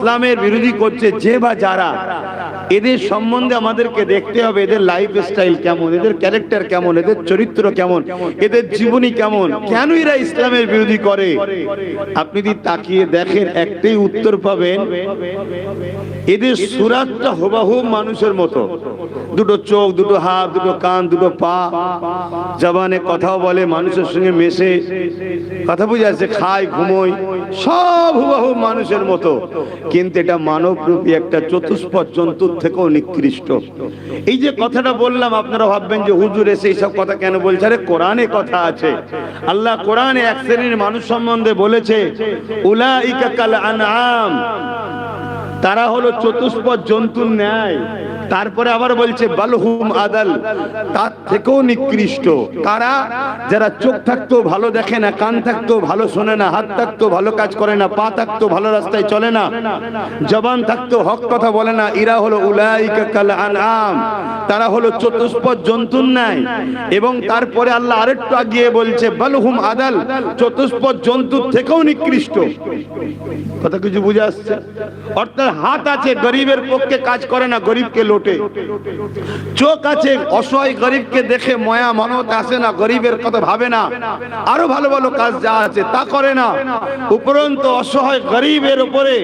ইসলামের বিরোধী করছে যে বা যারা। এদের সম্বন্ধে আমাদেরকে দেখতে হবে এদের লাইফ স্টাইল কেমন, এদের ক্যারেক্টার কেমন, এদের চরিত্র কেমন, এদের জীবনী কেমন, কেন এরা ইসলামের বিরোধী করে? আপনি যদি তাকিয়ে দেখেন, একটাই উত্তর পাবেন, এদের সুরাতটা হুবাহু মানুষের মতো। দুটো চোখ, দুটো হাত, দুটো কান, দুটো পা, জবানে কথাও বলে, মানুষের সঙ্গে মেশে, কথা বুঝে আসছে খায়, ঘুমোয়, সব হুবাহু মানুষের মতো। কিন্তু এটা মানবরূপী একটা চতুষ্পদ জন্তুর থেকেও নিকৃষ্ট। এই যে কথাটা বললাম, আপনারা ভাববেন যে হুজুর এসে এইসব কথা কেন বলছে? আরে কোরআনে কথা আছে। আল্লাহ কোরআনে এক শ্রেণির মানুষ সম্বন্ধে বলেছে, উলাইকা কাল আনআম। তারা হলো চতুষ্পদ জন্তুর ন্যায়। তারপরে আবার বলছে, বালহুম আদাল তার থেকেও নিকৃষ্ট। কারা? যারা চোখ থাকতো ভালো দেখে না, কান থাকতো ভালো শোনে না, হাত থাকতো ভালো কাজ করে না, পা থাকতো ভালো রাস্তায় চলে না, জবান থাকতো হক কথা বলে না ইরা হলো আনআম। তারা হলো চতুষ্পদ জন্তুর ন্যায়। এবং তারপরে আল্লাহ আরেকটু আগিয়ে বলছে, বালহুম আদাল চতুষ্পদ জন্তুর থেকেও নিকৃষ্ট। কথা কিছু বুঝে আসছে? অর্থাৎ হাত আছে, গরিবের পক্ষে কাজ করে না, গরিবকে লোটে চোখ আছে, অসহায় গরিবকে দেখে ময়া মানবতা আসে না, গরিবের কথা ভাবে না। আরও ভালো ভালো কাজ যা আছে তা করে না। উপরন্ত অসহায় গরিবের উপরে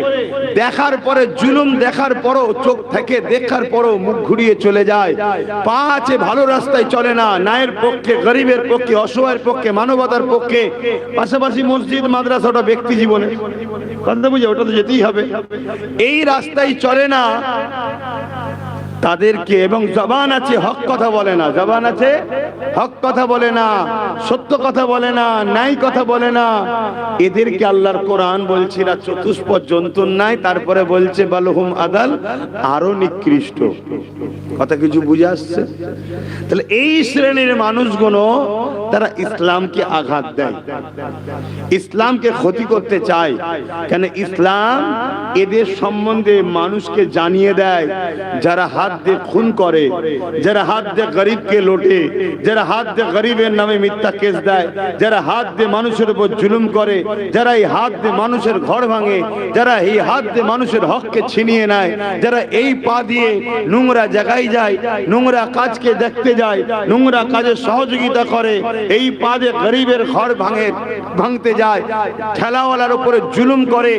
দেখার পরে, জুলুম দেখার পরও, চোখ থেকে দেখার পরও মুখ ঘুরিয়ে চলে যায়। পা আছে, ভালো রাস্তায় চলে না। নায়ের পক্ষে, গরিবের পক্ষে, অসহায়ের পক্ষে, মানবতার পক্ষে, পাশাপাশি মসজিদ, মাদ্রাসা, ওটা ব্যক্তি জীবনে। বুঝে, ওটা তো যেতেই হবে। এই রাস্তায় চলে না। তাদেরকে এবং জবান আছে, হক কথা বলে না, জবান আছে? হক কথা বলে না, সত্য কথা বলে না নাই কথা বলে না। এদেরকে আল্লাহর কোরআন বলছি না চতুষ্পদ জন্তুর নাই তারপরে বলছে, বালহুম আদাল আরও নিকৃষ্ট। কথা কিছু বুঝে আসছে? তাহলে এই শ্রেণির মানুষগুলো, তারা ইসলামকে আঘাত দেয়। ইসলামকে ক্ষতি করতে চায়। কেন? ইসলাম এদের সম্বন্ধে মানুষকে জানিয়ে দেয়, যারা হাত দিয়ে খুন করে। যারা হাত দিয়ে গরিবকে লোটে, যারা হাত দিয়ে গরিবের নামে মিথ্যা কেস দেয়, যারা হাত দিয়ে মানুষের উপর জুলুম করে, যারা এই হাত দিয়ে মানুষের ঘর ভাঙে, যারা এই হাত দিয়ে মানুষের হককে ছিনিয়ে নেয়, যারা এই পা দিয়ে নোংরা জায়গায় যায়, নোংরা কাজকে দেখতে যায়, নোংরা কাজে সহযোগিতা করে, এই পা দিয়ে গরিবের ঘর ভাঙে, ভাঙতে যায়, ঠেলাওয়ালার উপরে জুলুম করে,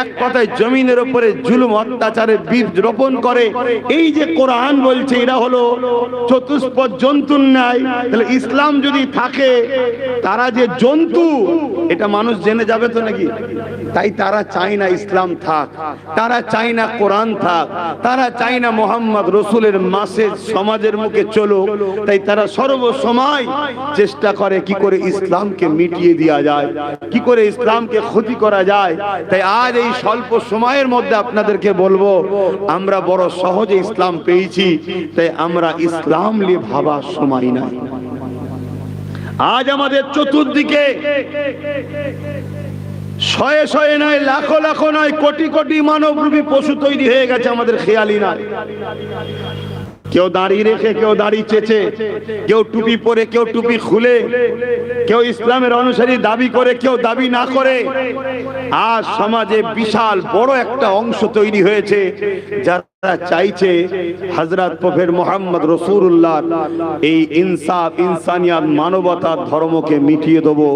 এক কথায় জমিনের উপরে জুলুম অত্যাচারে বীজ রোপণ করে, এই যে কোরআন বলছে এরা হলো চতুষ্পদ জন্তুর নাই তাহলে ইসলাম যদি থাকে তারা যে জন্তু এটা মানুষ জেনে যাবে তো নাকি? তাই তারা চায় না ইসলাম থাক, তারা চায় না কোরআন থাক, তারা চায় না মোহাম্মদ রসুলের মাসে সমাজের মুখে চলো তাই তারা সর্বসময় চেষ্টা করে কি করে ইসলামকে মিটিয়ে দেওয়া যায়, কি করে ইসলামকে ক্ষতি করা যায়। তাই আজ এই স্বল্প সময়ের মধ্যে আপনাদেরকে বলব, আমরা বড় সহজে ইসলাম পেয়েছি, তাই আমরা ইসলাম নিয়ে ভাবার সময় নাই। আজ আমাদের চতুর্দিকে শয়ে শয়ে নয়, লাখো লাখো নয়, কোটি কোটি মানবরূপী পশু তৈরি হয়ে গেছে আমাদের খেয়ালি নয় কেউ দাঁড়িয়ে রেখে, কেউ দাঁড়িয়ে চেচে, কেউ টুপি পরে, কেউ টুপি খুলে, কেউ ইসলামের অনুসারী দাবি করে, কেউ দাবি না করে। আজ সমাজে বিশাল বড় একটা অংশ তৈরি হয়েছে, যারা চাইছে হজরত প্রফের মোহাম্মদ রসুল্লাহ এই ইনসাফ, ইনসানিয়াত, মানবতার ধর্মকে মিটিয়ে দেবো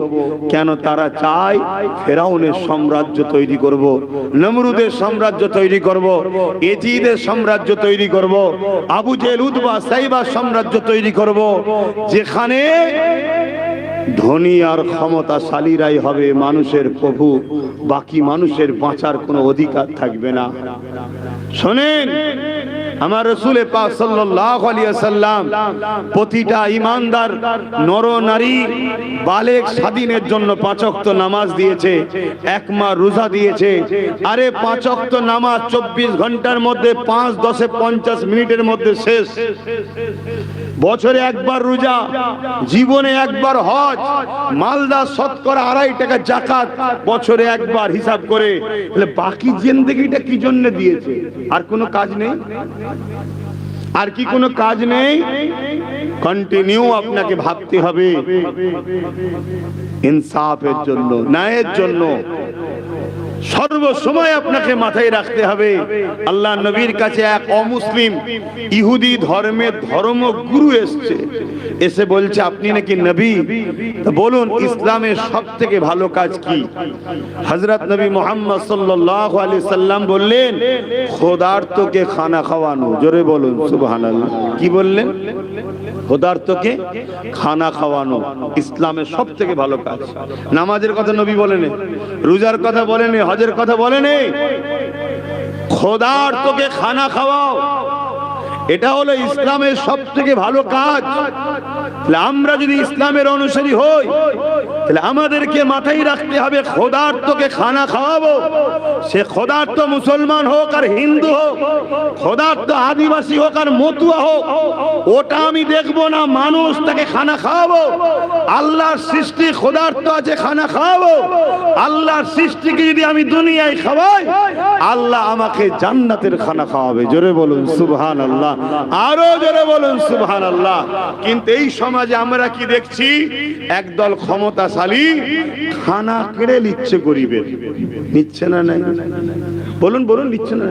কেন তারা চায় ফেরাউনের সাম্রাজ্য তৈরি করব। নমরুদের সাম্রাজ্য তৈরি করব। এজিদের সাম্রাজ্য তৈরি করব। আবু জেল উদ্বা সাইবা সাম্রাজ্য তৈরি করব। যেখানে ধনী আর ক্ষমতা ক্ষমতাশালীরাই হবে মানুষের প্রভু, বাকি মানুষের বাঁচার কোনো অধিকার থাকবে না। শোনেন, আমার রসুলে আলাইহি সাল্লাম প্রতিটা ইমানদার নর নারী, বালেক স্বাধীনের জন্য পাঁচ ওয়াক্ত নামাজ দিয়েছে, এক মা রোজা দিয়েছে। আরে পাঁচ ওয়াক্ত নামাজ চব্বিশ ঘণ্টার মধ্যে পাঁচ, দশে পঞ্চাশ মিনিটের মধ্যে শেষ। বছরে একবার রোজা, জীবনে একবার হজ, মালদা শতকরা আড়াই টাকা জাকাত বছরে একবার হিসাব করে। তাহলে বাকি জিন্দগিটা কি জন্য দিয়েছে? আর কোনো কাজ নেই? আর কি কোনো কাজ নেই? কন্টিনিউ আপনাকে ভাবতে হবে। ইনসাফের জন্য, ন্যায়ের জন্য। সর্বসময় আপনাকে মাথায় রাখতে হবে। আল্লাহ নবীর কাছে এক অমুসলিম ইহুদি ধর্মের ধর্ম গুরু এসছে। এসে বলছে, আপনি নাকি নবী? বলুন, ইসলামের সব থেকে ভালো কাজ কি? হজরত নবী মোহাম্মদ আলাইহি সাল্লাম বললেন খোদার্তকে খানা খাওয়ানো। জোরে বলুন, সুবহানাল্লাহ। কি বললেন? খোদার্তকে খানা খাওয়ানো। ইসলামের সব থেকে ভালো কাজ। নামাজের কথা নবী বলেন রোজার কথা বলেন হজের কথা বলেনি খোদার তোকে খানা খাওয়াও। এটা হলো ইসলামের সব থেকে ভালো কাজ। তাহলে আমরা যদি ইসলামের অনুসারী হই, তাহলে আমাদেরকে মাথায় রাখতে হবে খোদার্থকে খানা খাওয়াবো। সে খোদার্থ মুসলমান হোক আর হিন্দু হোক খোদার্ত আদিবাসী হোক আর মতুয়া হোক, ওটা আমি দেখব না, মানুষ তাকে খানা খাওয়াবো। আল্লাহর সৃষ্টি খোদার্থ আছে, খানা খাওয়াবো। আল্লাহর সৃষ্টিকে যদি আমি দুনিয়ায় খাওয়াই, আল্লাহ আমাকে জান্নাতের খানা খাওয়াবে। জোরে বলুন সুবহান আল্লাহ আরও জোরে বলুন সুবহান আল্লাহ কিন্তু এই সমাজে আমরা কি দেখছি? একদল ক্ষমতাশালী খানা কেড়ে নিচ্ছে গরিবের। নিচ্ছে না নাই? বলুন বলুন, নিচ্ছে না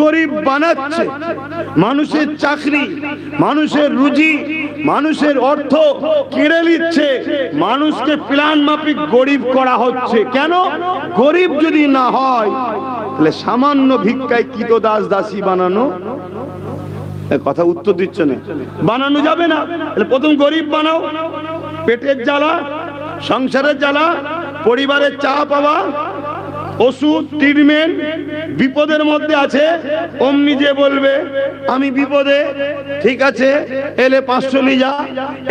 গরিব বানাচ্ছে। মানুষের চাকরি, মানুষের রুজি, মানুষের অর্থ কেড়ে নিচ্ছে। মানুষকে প্ল্যান মাফিক গরিব করা হচ্ছে। কেন? গরিব যদি না হয়, তাহলে সামান্য ভিক্ষায় কিত দাস দাসী বানানো কথা উত্তর দিচ্ছে না। বানানো যাবে না। প্রথম গরিব বানাও। পেটের জ্বালা, সংসারের জ্বালা, পরিবারের চা পাওয়া, ওষুধ ট্রিটমেন্ট বিপদের মধ্যে আছে। অমনি যে বলবে, আমি বিপদে, ঠিক আছে, এলে পাঁচশো লিজা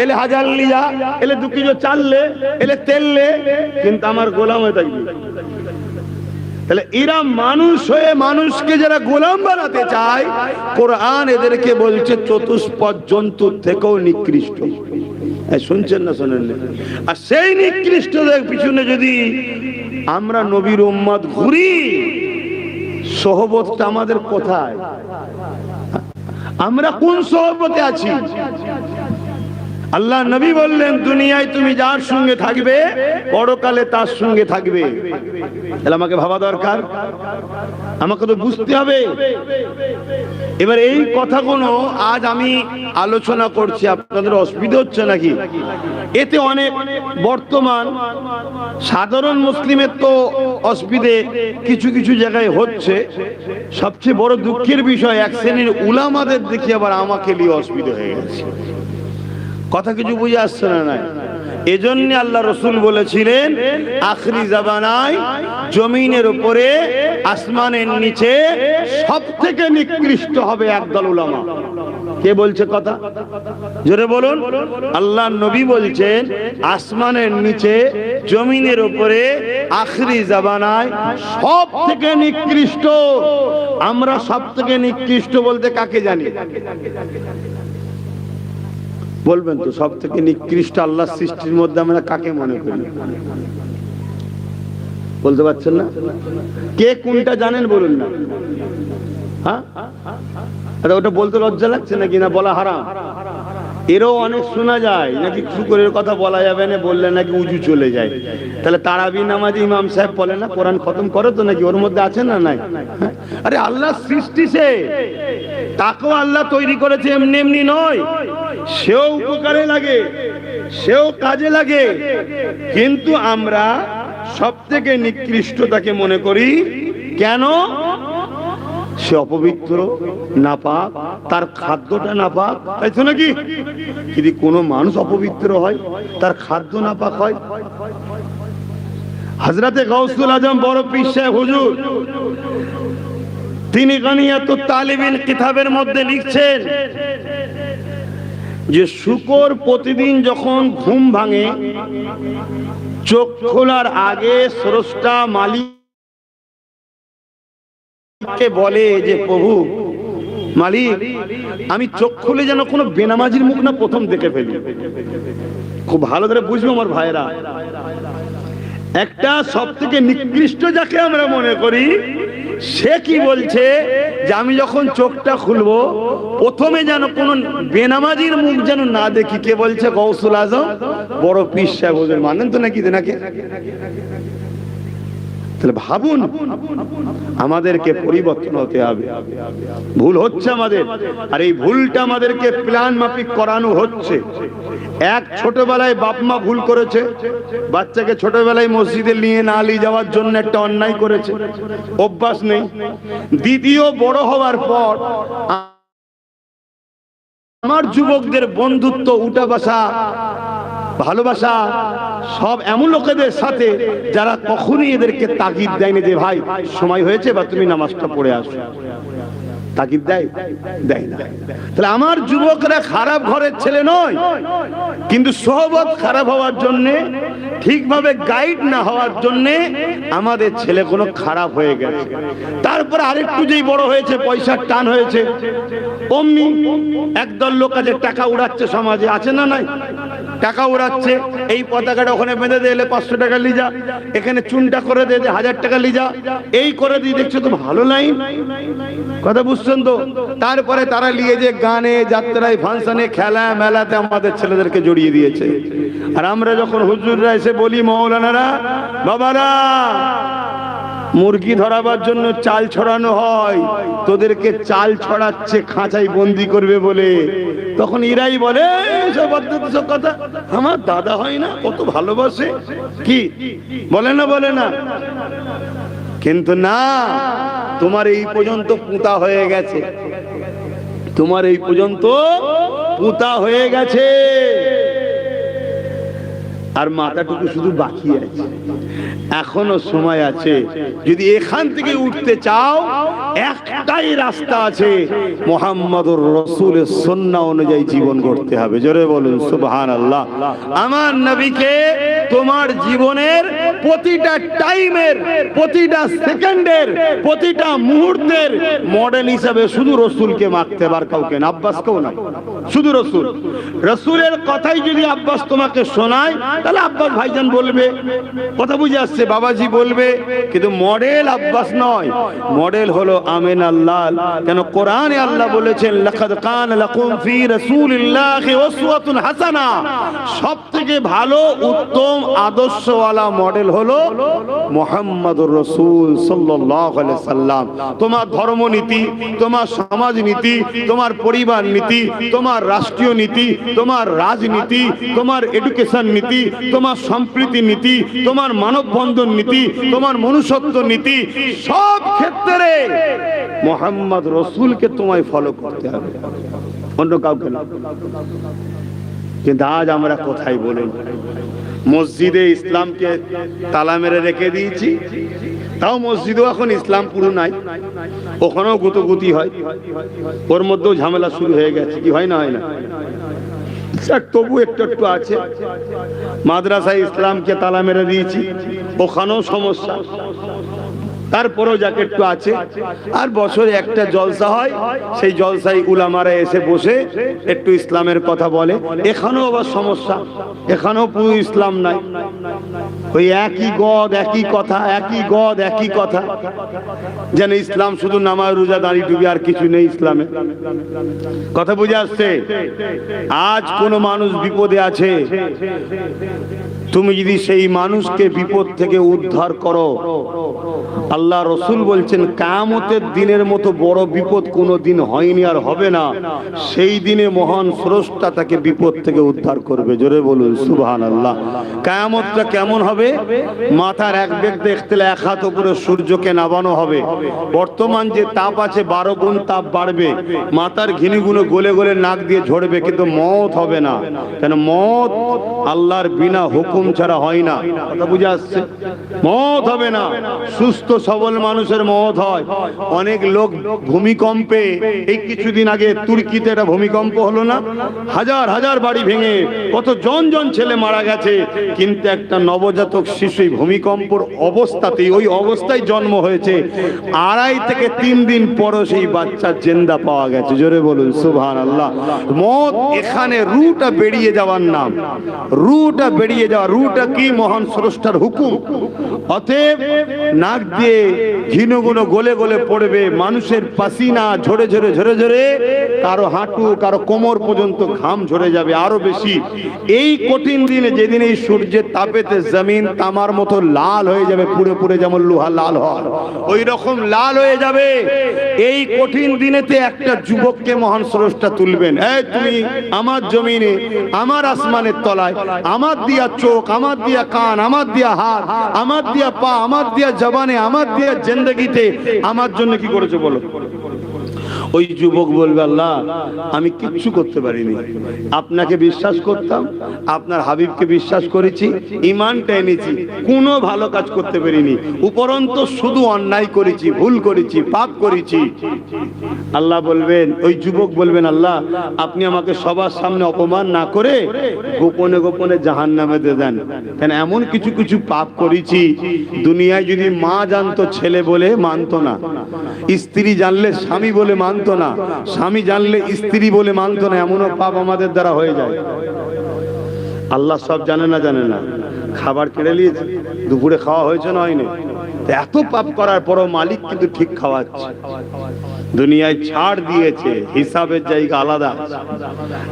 এলে হাজার লিজা এলে দু কিলো চাললে এলে তেললে কিন্তু আমার গোলাম হয়ে থাকবে। তাহলে এরা মানুষ হয়ে মানুষকে যারা গোলাম বানাতে চায় কোরআন এদেরকে বলছে চতুষ্পদ থেকেও নিকৃষ্ট। হ্যাঁ, শুনছেন না শোনেন? আর সেই নিকৃষ্টদের পিছনে যদি আমরা নবীর উম্মত ঘুরি সহবতটা আমাদের কোথায়? আমরা কোন সহবতে আছি? আল্লাহ নবী বললেন, দুনিয়ায় তুমি যার সঙ্গে থাকবে, পরকালে তার সঙ্গে থাকবে। তাহলে আমাকে ভাবা দরকার। আমাকে তো বুঝতে হবে। এবার এই কথাগুলো আজ আমি আলোচনা করছি। আপনাদের অসুবিধা হচ্ছে নাকি? এতে অনেক বর্তমান সাধারণ মুসলিমের তো অসুবিধে কিছু কিছু জায়গায় হচ্ছে। সবচেয়ে বড় দুঃখের বিষয়, এক শ্রেণির উলামাদের দেখি আবার আমাকে নিয়ে অসুবিধা হয়ে গেছে। কথা কিছু বুঝে আসছে না নাই? এজন্য আল্লাহ রসুল বলেছিলেন, আখরি জাবানায় জমিনের উপরে, আসমানের নিচে সব থেকে নিকৃষ্ট হবে একদল উলামা। কে বলছে কথা? জোরে বলুন। আল্লাহ নবী বলছেন, আসমানের নিচে, জমিনের উপরে, আখরি জাবানায় সব থেকে নিকৃষ্ট। আমরা সব থেকে নিকৃষ্ট বলতে কাকে জানি? বলবেন তো সব থেকে নিকৃষ্ট আল্লাহ সৃষ্টির মধ্যে আমরা কাকে মনে করি? বলতে পারছেন না? কে কোনটা জানেন বলুন না। হ্যাঁ? আচ্ছা, ওটা বলতে লজ্জা লাগছে নাকি? না বলা হারাম। এরও অনেক শোনা যায় নাকি শুকরের কথা বলা যাবে না বললে নাকি উঁচু চলে যায়। তাহলে তারাবি নামাজ ইমাম সাহেব বলে না কোরআন খতম করে তো নাকি ওর মধ্যে আছে না নাই? হ্যাঁ? আরে আল্লাহ সৃষ্টি সে তাকেও আল্লাহ তৈরি করেছে এমনি এমনি নয়। সেও উপকারে লাগে, সেও কাজে লাগে। কিন্তু আমরা সব থেকে নিকৃষ্ট তাকে মনে করি, কেন? সে অপবিত্র, নাপাক, তার খাদ্যটা না পাক তাই তো নাকি? যদি কোনো মানুষ অপবিত্র হয়, তার খাদ্য নাপাক হয়। হাজরাতে গৌসুল আজম বড় সাহেব, হুজুর, তিনি গানিয়াত তালিবিন কিতাবের মধ্যে লিখছেন যে শুকর প্রতিদিন যখন ঘুম ভাঙে, চোখ খোলার আগে স্রষ্টা মালিককে বলে যে, প্রভু, মালিক, আমি চোখ খুলে যেন কোনো বেনামাজির মুখ না প্রথম দেখে ফেলি। খুব ভালো করে বুঝব আমার ভাইরা একটা সব থেকে নিকৃষ্ট যাকে আমরা মনে করি সে কি বলছে যে আমি যখন চোখটা খুলবো, প্রথমে যেন কোন বেনামাজির মুখ যেন না দেখি। কে বলছে? গৌসুল আজম? বড় পিস সাহেব মানেন তো নাকি নাকি? তাহলে ভাবুন, আমাদেরকে পরিবর্তন হতে হবে। ভুল হচ্ছে আমাদের, আর এই ভুলটা আমাদেরকে প্ল্যান মাফিক করানো হচ্ছে। এক ছোটবেলায় বাপ মা ভুল করেছে, বাচ্চাকে ছোটবেলায় মসজিদে নিয়ে না নিয়ে যাওয়ার জন্য একটা অন্যায় করেছে। অভ্যাস নেই। দ্বিতীয় বড় হওয়ার পর আমার যুবকদের বন্ধুত্ব উঠা বসা ভালোবাসা সব এমন লোকেদের সাথে যারা কখনই এদেরকে তাগিদ দেয়নি যে ভাই, সময় হয়েছে বা তুমি নামাজটা পড়ে আসো। তাগিদ দেয়? দেয় না। তাহলে আমার যুবকরা খারাপ ঘরের ছেলে নয়, কিন্তু সহবত খারাপ হওয়ার জন্য, ঠিকভাবে গাইড না হওয়ার জন্য আমাদের ছেলে কোনো খারাপ হয়ে গেছে। তারপরে আরেকটু যেই বড় হয়েছে, পয়সার টান হয়েছে। অমনি একদল লোক আছে, টাকা উড়াচ্ছে সমাজে, আছে না নাই? টাকা উড়াচ্ছে। এই পতাকাটা ওখানে বেঁধে দিয়ে এলে পাঁচশো টাকা লিজা। এখানে চুনটা করে দিয়ে হাজার টাকা লিজা। এই করে দিয়ে দেখছ তো ভালো লাইন? কথা বুঝছেন তো? তারপরে তারা নিয়ে যে গানে, যাত্রায়, ফাংশনে, খেলা, মেলাতে আমাদের ছেলেদেরকে জড়িয়ে দিয়েছে। আর আমরা যখন হুজুররা এসে বলি, মৌলানারা, বাবারা, মুরগি ধরাবার জন্য চাল ছড়ানো হয়। তোদেরকে চাল ছড়াচ্ছে খাঁচাই বন্দি করবে বলে। তখন ইরাই বলে সব কথা। আমার দাদা হয় না, কত ভালোবাসে। কি? বলে না বলে না। কিন্তু না, তোমার এই পর্যন্ত পুঁতা হয়ে গেছে। তোমার এই পর্যন্ত পুঁতা হয়ে গেছে। আর মাথাটুকু শুধু বাকি আছে। এখনও সময় আছে। যদি এখান থেকে উঠতে চাও, একটাই রাস্তা আছে। মোহাম্মদুর রসুলের সন্না অনুযায়ী জীবন করতে হবে। জোরে বলুন সুবহান আল্লাহ আমার নবীকে তোমার জীবনের প্রতিটা টাইমের, প্রতিটা সেকেন্ডের, প্রতিটা মুহূর্তের মডেল হিসাবে শুধু রসুলকে মাখতে পার কাউকে না, আব্বাসকেও না। শুধু রসুল। রসুলের কথাই যদি আব্বাস তোমাকে শোনায়, তাহলে আব্বাস ভাইজান বলবে। কথা বুঝে আসছে, বাবাজি বলবে। কিন্তু মডেল আব্বাস নয়। মডেল হলো আমিন আল্লাহ কেন কোরআনে আল্লাহ বলেছেন, লাকাদ কান লাকুম ফি রাসূলিল্লাহি উসওয়াতুন হাসানা। সবথেকে ভালো, উত্তম, আদর্শওয়ালা মডেল হলো মুহাম্মাদুর রসুল সাল্লাম। তোমার ধর্মনীতি, তোমার সমাজ নীতি তোমার পরিবার নীতি, তোমার রাষ্ট্রীয় নীতি, তোমার রাজনীতি, তোমার এডুকেশন নীতি, তোমার সম্প্রীতি নীতি, তোমার মানববন্ধন নীতি, তোমার মনুষ্যত্ব নীতি, সব ক্ষেত্রে মোহাম্মদ রসুলকে তোমায় ফলো করতে হবে। অন্য কাউকে না। কিন্তু আজ আমরা কোথায় বলুন? মসজিদে ইসলামকে তালা মেরে রেখে দিয়েছি। তাও মসজিদেও এখন ইসলাম পুরো নাই। ওখানেও গুতগুতি হয়। ওর মধ্যেও ঝামেলা শুরু হয়ে গেছে। কি হয় না হয় না। তবু একটু একটু আছে। মাদ্রাসায় ইসলামকে তালা মেরে দিয়েছি। ওখানেও সমস্যা। তারপরেও যাকে একটু আছে, আর বছরে একটা জলসা হয়, সেই জলসায় উলামারা এসে বসে একটু ইসলামের কথা বলে। এখানেও আবার সমস্যা, এখানেও পুরো ইসলাম নাই। ওই একই গদ, একই কথা, একই গদ, একই কথা। যেন ইসলাম শুধু নামাজ, রোজা দাঁড়িয়ে ডুবি আর কিছু নেই ইসলামে। কথা বুঝে আসছে? আজ কোনো মানুষ বিপদে আছে। তুমি যদি সেই মানুষকে বিপদ থেকে উদ্ধার করো, আল্লাহ রসুল বলছেন কামতের দিনের মতো বড় বিপদ কোনো দিন হয়নি আর হবে না। সেই দিনে মহান স্রষ্টা তাকে বিপদ থেকে উদ্ধার করবে। জোরে বলুন সুবহান আল্লাহ কায়ামতটা কেমন হবে? মাথার এক বেগ দেখতে এক হাত উপরে সূর্যকে নামানো হবে। বর্তমান যে তাপ আছে, বারো গুণ তাপ বাড়বে। মাথার ঘিনিগুলো গলে গলে নাক দিয়ে ঝরবে, কিন্তু মত হবে না। কেন? মত আল্লাহর বিনা হুকুম ছাড়া হয় না। কথা বুঝে আসছে? মত হবে না। সুস্থ, সবল মানুষের মত হয়। অনেক লোক ভূমিকম্পে, এই কিছুদিন আগে তুর্কিতে একটা ভূমিকম্প হলো না? হাজার হাজার বাড়ি ভেঙে কত জন জন ছেলে মারা গেছে। কিন্তু একটা নবজাতক শিশু ভূমিকম্পর অবস্থাতেই, ওই অবস্থায় জন্ম হয়েছে। আড়াই থেকে তিন দিন পরও সেই বাচ্চার জেন্দা পাওয়া গেছে। জোরে বলুন সুবহান আল্লাহ মত এখানে রুটা বেরিয়ে যাওয়ার নাম। রুটা বেরিয়ে যাওয়া রুটা কি মহান স্রষ্টার হুকুম? অতএব নাক দিয়ে ঘিনুগুনো গলে গলে পড়বে, মানুষের পাসিনা ঝরে ঝরে ঝরে ঝরে, কারও হাঁটু, কারও কোমর পর্যন্ত ঘাম ঝরে যাবে আরও বেশি। এই কঠিন দিনে যেদিন এই সূর্যের তাপেতে জমিন তামার মতো লাল হয়ে যাবে, পুড়ে পুড়ে যেমন লোহা লাল হয়, ওই রকম লাল হয়ে যাবে। এই কঠিন দিনেতে একটা যুবককে মহান স্রষ্টা তুলবেন। এই তুমি আমার জমিনে, আমার আসমানের তলায়, আমার দিয়া চোখ আমার দিয়া কান আমার দিয়া হাত আমার দিয়া পা আমার দিয়া জবানে আমার দিয়া জিন্দগিতে। আমার জন্য কি করেছে বলো? ওই যুবক বলবে, আল্লাহ, আমি কিচ্ছু করতে পারিনি। আপনাকে বিশ্বাস করতাম, আপনার হাবিবকে বিশ্বাস করেছি ইমানটা এনেছি, কোনো ভালো কাজ করতে পারিনি। উপরন্ত শুধু অন্যায় করেছি, ভুল করেছি, পাপ করেছি। আল্লাহ বলবেন, ওই যুবক বলবেন, আল্লাহ, আপনি আমাকে সবার সামনে অপমান না করে গোপনে গোপনে জাহান নামে দেন। কেন, এমন কিছু কিছু পাপ করেছি, দুনিয়ায় যদি মা জানতো, ছেলে বলে মানতো না। স্ত্রী জানলে স্বামী বলে মানতো না। স্বামী জানলে স্ত্রী বলে মানতো না, এমনও পাপ আমাদের দ্বারা হয়ে যায়। আল্লাহ সব জানে না জানে না। খাবার কেড়ে নিয়েছে। দুপুরে খাওয়া হয়েছে না হয়নি? এত পাপ করার পরও মালিক কিন্তু ঠিক খাওয়াচ্ছে। দুনিয়ায় ছাড় দিয়েছে, হিসাবের জায়গা আলাদা।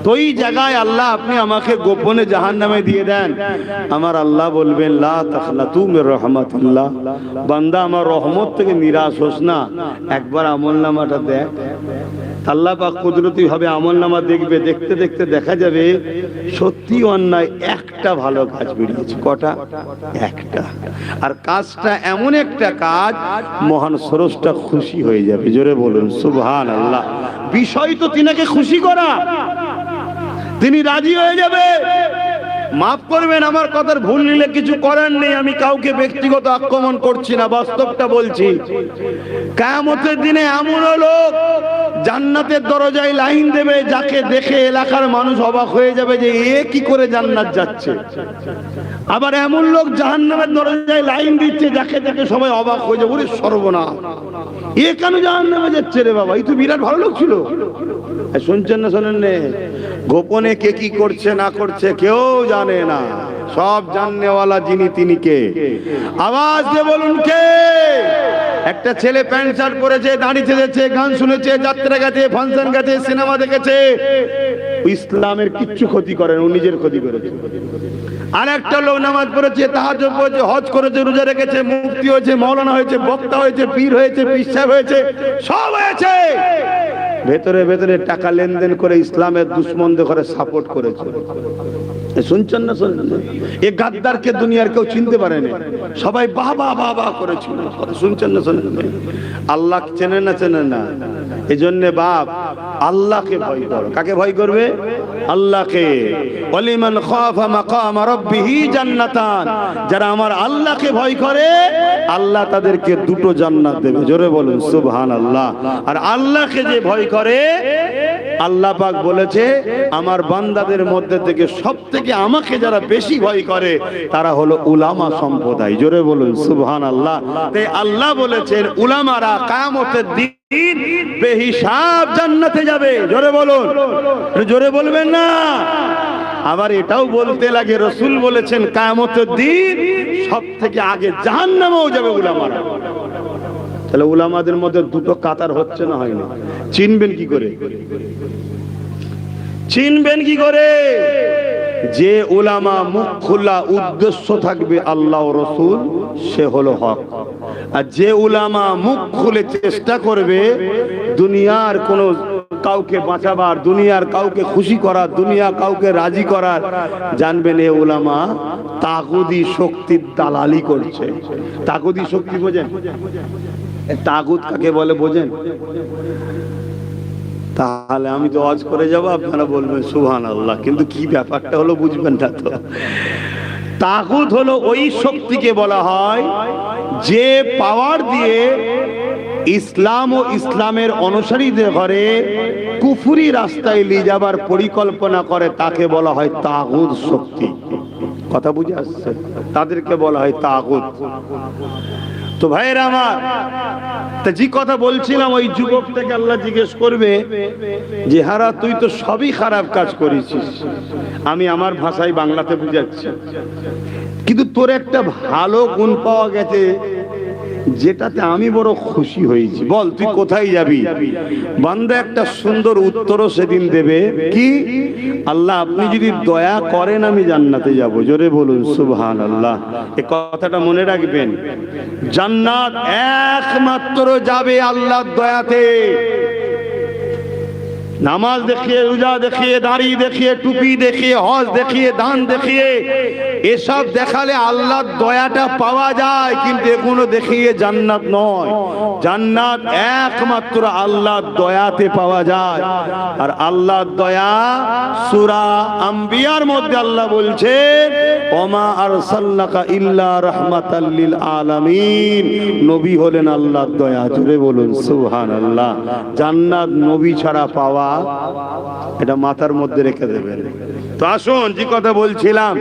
তো এই জায়গায় আল্লাহ আপনি আমাকে গোপনে জাহান নামে দিয়ে দেন। আমার আল্লাহ বলবেন রহমতুল্লাহ। বান্দা, আমার রহমত থেকে নিরাশ হোস না। একবার আমল নামাটা দেখ। আল্লাহ পাক কুদরতি ভাবে আমল নামা দেখবে, দেখতে দেখতে দেখা যাবে সত্যি অন্যায় একটা ভালো কাজ বেরিয়েছে। কটা? একটা। আর কাজটা এমন একটা কাজ, মহান সরসটা খুশি হয়ে যাবে। জোরে বলুন সুবহান আল্লাহ বিষয় তো তিনাকে খুশি করা। তিনি রাজি হয়ে যাবে। মাফ করবেন, আমার কথার ভুল নিলে কিছু করার নেই। আমি কাউকে ব্যক্তিগত আক্রমণ করছি না, বাস্তবটা বলছি। কায়ামতের দিনে এমনও লোক জান্নাতের দরজায় লাইন দেবে, যাকে দেখে এলাকার মানুষ অবাক হয়ে যাবে যে এ কি করে জান্নাত যাচ্ছে। আবার এমন লোক জাহান্নামের দরজায় লাইন দিচ্ছে, যাকে দেখে সবাই অবাক হয়ে যাবে, ওরে সর্বনা এ কেন জাহান্নামে যাচ্ছে রে বাবা? এই তো বিরাট ভালো লোক ছিল। শুনছেন না শোনেন গোপনে কে কি করছে, না করছে, কেউ জানে না। সব জাননেওয়ালা যিনি তিনি কে? আওয়াজ দিয়ে বলুন কে? একটা ছেলে প্যান্ট শার্ট পরেছে, দাঁড়ি ছেড়েছে, গান শুনেছে, যাত্রা গেছে, ফাংশন গেছে, সিনেমা দেখেছে। ইসলামের কিচ্ছু ক্ষতি করেন, ও নিজের ক্ষতি করেছে। আর একটা লোক নামাজ পড়েছে তাহাজ পড়েছে, হজ করেছে, রোজা রেখেছে মুক্তি হয়েছে, মৌলানা হয়েছে, বক্তা হয়েছে, পীর হয়েছে পিসাব হয়েছে, সব হয়েছে। ভেতরে ভেতরে টাকা লেনদেন করে ইসলামের দুশ্মনদের করে সাপোর্ট করেছে। শুনছেন না, শুনছেন? এ গাদ্দারকে দুনিয়ার কেউ চিনতে পারেনি। সবাই বাবা বাহ করেছিল। কথা শুনছেন না, শুনছেন আল্লাহ চেনে না চেনে না। এজন্য বাপ, আল্লাহকে ভয় করো। কাকে ভয় করবে? আল্লাহকে। ওয়ালিমান খাফা মাকাম রাব্বিহি জান্নাতান। যারা আমার আল্লাহকে ভয় করে, আল্লাহ তাদেরকে দুটো জান্নাত দেবে। জোরে বলুন, সুবহানাল্লাহ। আর আল্লাহকে যে ভয় করে, আল্লাহ পাক বলেছে, আমার বান্দাদের মধ্যে থেকে সব থেকে আমাকে যারা বেশি ভয় করে, তারা হলো উলামা সম্প্রদায়। জোরে বলুন সুবহান আল্লাহ তাই আল্লাহ বলেছেন, উলামারা কায়ামতের দিন বেহিসাব জান্নাতে যাবে। জোরে বলুন। জোরে বলবেন না। আবার এটাও বলতে লাগে, রসুল বলেছেন, কায়ামতের দিন সব থেকে আগে জাহান্নামেও যাবে উলামারা। তাহলে উলামাদের মধ্যে দুটো কাতার হচ্ছে না হয়নি চিনবেন কি করে? চিনবেন কি করে? যে উলামা মুখ খোলা উদ্দেশ্য থাকবে আল্লাহ রসুল, সে হলো হক। আর যে উলামা মুখ খুলে চেষ্টা করবে, দুনিয়ার কোন কাউকে বাঁচাবার, দুনিয়ার কাউকে খুশি করার, দুনিয়া কাউকে রাজি করার, জানবেন এ উলামা তাগুদি শক্তির দালালি করছে। তাগুদি শক্তি বোঝেন? তাগুদ কাকে বলে বোঝেন? তাহলে আমি তো আজ করে যাব, আপনারা বলবেন সুহান আল্লাহ কিন্তু কি ব্যাপারটা হলো বুঝবেন না তো। তাগুদ হলো ওই শক্তিকে বলা হয়, যে পাওয়ার দিয়ে ইসলাম ও ইসলামের অনুসারীদের ঘরে কুফুরি রাস্তায় নিয়ে যাবার পরিকল্পনা করে, তাকে বলা হয় তাগুদ শক্তি। কথা বুঝে আসছে? তাদেরকে বলা হয় তাগুদ তো ভাইয়ের আমার, তা যে কথা বলছিলাম, ওই যুবক থেকে আল্লাহ জিজ্ঞেস করবে যে, হারা, তুই তো সবই খারাপ কাজ করেছিস। আমি আমার ভাষায় বাংলাতে বুঝাচ্ছি। কিন্তু তোর একটা ভালো গুণ পাওয়া গেছে। যেটাতে আমি বড় খুশি হয়েছি। বল তুই কোথায় যাবি? বান্দা একটা সুন্দর উত্তরও সেদিন দেবে। কি? আল্লাহ আপনি যদি দয়া করেন আমি জান্নাতে যাব। জোরে বলুন সুবহান আল্লাহ এ কথাটা মনে রাখবেন। জান্নাত একমাত্র যাবে আল্লাহর দয়াতে। নামাজ দেখিয়ে, রোজা দেখিয়ে, দাড়ি দেখিয়ে, টুপি দেখিয়ে, হজ দেখিয়ে, দান দেখিয়ে, এসব দেখালে আল্লাহর দয়াটা পাওয়া যায়, কিন্তু এগুলো দেখিয়ে জান্নাত নয়। জান্নাত একমাত্র আল্লাহর দয়াতে পাওয়া যায়। আর আল্লাহর দয়া সূরা আম্বিয়ার মধ্যে আল্লাহ বলছে, ওমা আরসালনাকা ইল্লা রাহমাতাল লিল আলামিন। নবী হলেন আল্লাহর দয়া জুড়ে বলুন, সুবহানাল্লাহ। জান্নাত নবী ছাড়া পাওয়া এটা মাথার মধ্যে রেখে দেবেন। তো আসুন, যে কথা বলছিলাম,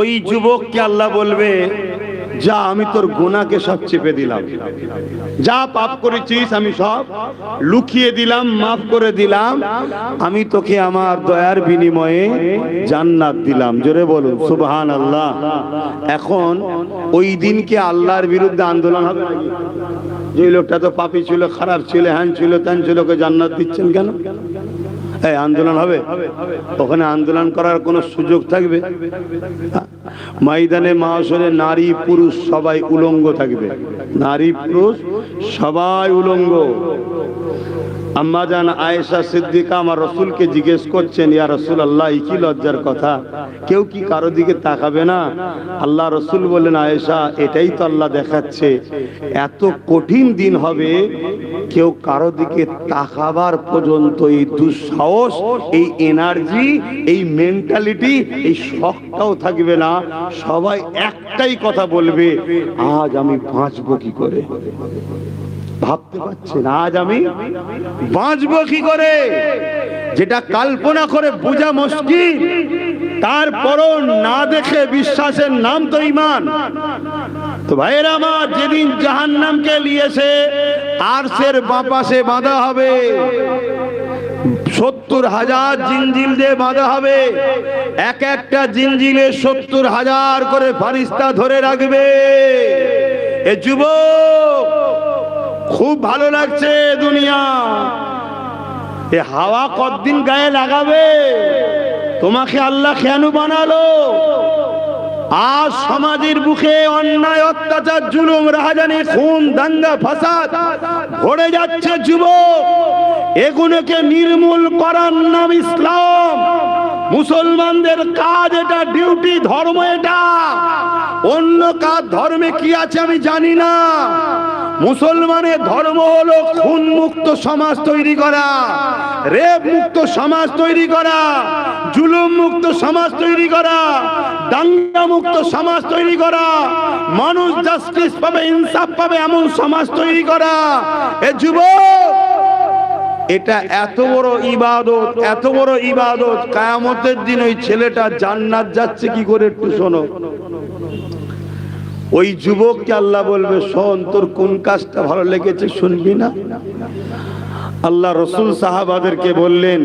ওই যুবককে আল্লাহ বলবে, যা, আমি তোর গুনাহকে সব চেপে দিলাম। যা পাপ করেছিস, আমি সব লুকিয়ে দিলাম, মাফ করে দিলাম। আমি তোকে আমার দয়ার বিনিময়ে জান্নাত দিলাম। জোরে বলুন সুবহান আল্লাহ এখন ওই দিনকে আল্লাহর বিরুদ্ধে আন্দোলন হবে? যে লোকটা তো পাপি ছিল, খারাপ ছিল, হ্যান ছিল, ত্যান ছিল, ওকে জান্নাত দিচ্ছেন কেন? এই আন্দোলন হবে? ওখানে আন্দোলন করার কোনো সুযোগ থাকবে? ময়দানে মাসরে নারী পুরুষ সবাই উলঙ্গ থাকবে। নারী পুরুষ সবাই উলঙ্গ। আম্মা জান আয়েশা সিদ্দিকা আমার রসুলকে জিজ্ঞেস করছেন, ইয়া রসুল আল্লাহ কি লজ্জার কথা? কেউ কি কারও দিকে তাকাবে না? আল্লাহ রসুল বললেন, আয়েশা, এটাই তো আল্লাহ দেখাচ্ছে। এত কঠিন দিন হবে, কেউ কারও দিকে তাকাবার পর্যন্ত এই দুঃসাহস, এই এনার্জি এই মেন্টালিটি এই শখটাও থাকবে না। সবাই একটাই কথা বলবে, আজ আমি বাঁচবো কি করে? ভাবতে পারছেন, আজ আমি বাঁচবো কি করে? যেটা কল্পনা করে বোঝা মুশকিল, তারপরও না দেখে বিশ্বাসের নাম তো ইমান তো ভাইয়েরা আমার, যেদিন জাহান নামকে নিয়েছে, আরশের বাপাসে বাঁধা হবে। সত্তর হাজার জিঞ্জিল দিয়ে বাঁধা হবে। এক একটা জিনজিলে সত্তর হাজার করে ফারিস্তা ধরে রাখবে। এ যুবক খুব ভালো লাগছে দুনিয়া। এ হাওয়া কতদিন গায়ে লাগাবে? তোমাকে আল্লাহ কেন বানালো? আজ সমাজের বুকে অন্যায়, অত্যাচার, জুলুম, রাহাজানি, খুন, দাঙ্গা, ফাসাদ ভরে যাচ্ছে যুবক। এগুলোকে নির্মূল করার নাম ইসলাম। মুসলমানদের কাজ এটা, ডিউটি, ধর্ম এটা। অন্য কাজ ধর্মে কি আছে আমি জানি না। মুসলমানের ধর্ম হলো খুন মুক্ত সমাজ তৈরি করা রেপ মুক্ত সমাজ তৈরি করা জুলুম মুক্ত সমাজ তৈরি করা দাঙ্গা মুক্ত সমাজ তৈরি করা, মানুষ জাস্টিস পাবে, ইনসাফ পাবে, এমন সমাজ তৈরি করা। এ যুবক, এটা এত বড় ইবাদত, এত বড় ইবাদত, কায়ামতের দিন ওই ছেলেটা জান্নাত যাচ্ছে কি করে একটু শোনো। ওই যুবককে আল্লাহ বলবে, শোন, তোর কোন কাজটা ভালো লেগেছে শুনবি না? আল্লাহ রসুল সাহাবাদেরকে বললেন